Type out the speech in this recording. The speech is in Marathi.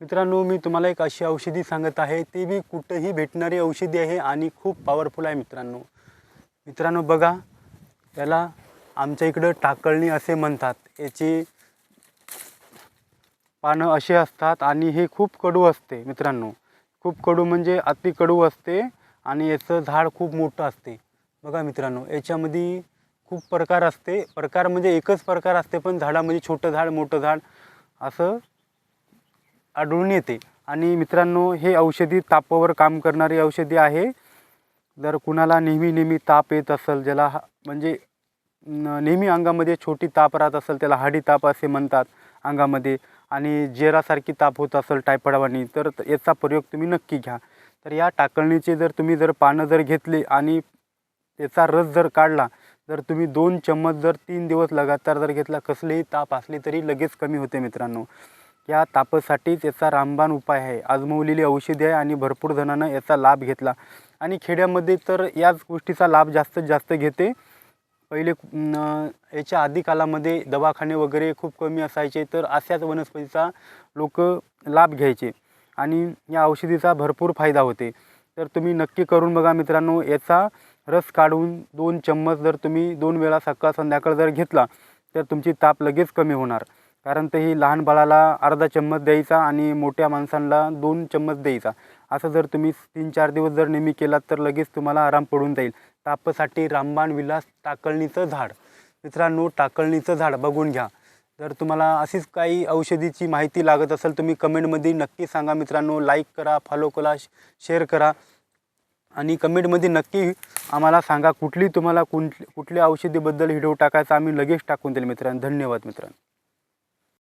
मित्रांनो मी तुम्हाला एक अशी औषधी सांगत आहे ती बी कुठंही भेटणारी औषधी आहे आणि खूप पॉवरफुल आहे मित्रांनो. मित्रांनो बघा याला आमच्या इकडं टाकळणी असे म्हणतात. याची पानं असे असतात आणि हे खूप कडू असते मित्रांनो. खूप कडू म्हणजे अति कडू असते आणि याचं झाड खूप मोठं असते. बघा मित्रांनो याच्यामध्ये खूप प्रकार असते. प्रकार म्हणजे एकच प्रकार असते पण झाडामध्ये छोटं झाड मोठं झाड असं आढळून येते. आणि मित्रांनो हे औषधी तापावर काम करणारी औषधी आहे. जर कुणाला नेहमी नेहमी ताप येत असेल ज्याला हा- म्हणजे नेहमी अंगामध्ये छोटी ताप राहत असेल त्याला हाडी ताप असे म्हणतात अंगामध्ये. आणि जेरासारखी ताप होत असेल टायफॉइडवानी तर याचा प्रयोग तुम्ही नक्की घ्या. तर या टाकळणीचे जर तुम्ही जर पानं जर घेतले आणि त्याचा रस जर काढला जर तुम्ही दोन चम्मच जर तीन दिवस लगातार जर घेतला कसलेही ताप असले तरी लगेच कमी होते मित्रांनो. या तापासाठीच याचा रामबाण उपाय आहे. आजमवलेली औषधी आहे आणि भरपूर जणांना याचा लाभ घेतला. आणि खेड्यामध्ये तर याच गोष्टीचा लाभ जास्तीत जास्त घेते. पहिले याच्या आधी कालामध्ये दवाखाने वगैरे खूप कमी असायचे तर अशाच वनस्पतीचा लोक लाभ घ्यायचे. आणि या औषधीचा भरपूर फायदा होते. तर तुम्ही नक्की करून बघा मित्रांनो याचा रस काढून दोन चम्मच जर तुम्ही दोन वेळा सकाळ संध्याकाळ जर घेतला तर तुमची ताप लगेच कमी होणार. कारण ते ही लहान बाळाला अर्धा चम्मच द्यायचा आणि मोठ्या माणसांना दोन चम्मच द्यायचा. असं जर तुम्ही तीन चार दिवस जर नेहमी केलात तर लगेच तुम्हाला आराम पडून जाईल. तापासाठी रामबाण विलास टाकळणीचं झाड. मित्रांनो टाकळणीचं झाड बघून घ्या. जर तुम्हाला अशीच काही औषधीची माहिती लागत असेल तुम्ही कमेंटमध्ये नक्की सांगा मित्रांनो. लाईक करा फॉलो करा शेअर करा. आणि कमेंटमध्ये नक्की आम्हाला सांगा कुठली तुम्हाला कुठ कुठल्या औषधीबद्दल व्हिडिओ टाकायचा आम्ही लगेच टाकून देईल मित्रांनो. धन्यवाद मित्रांनो.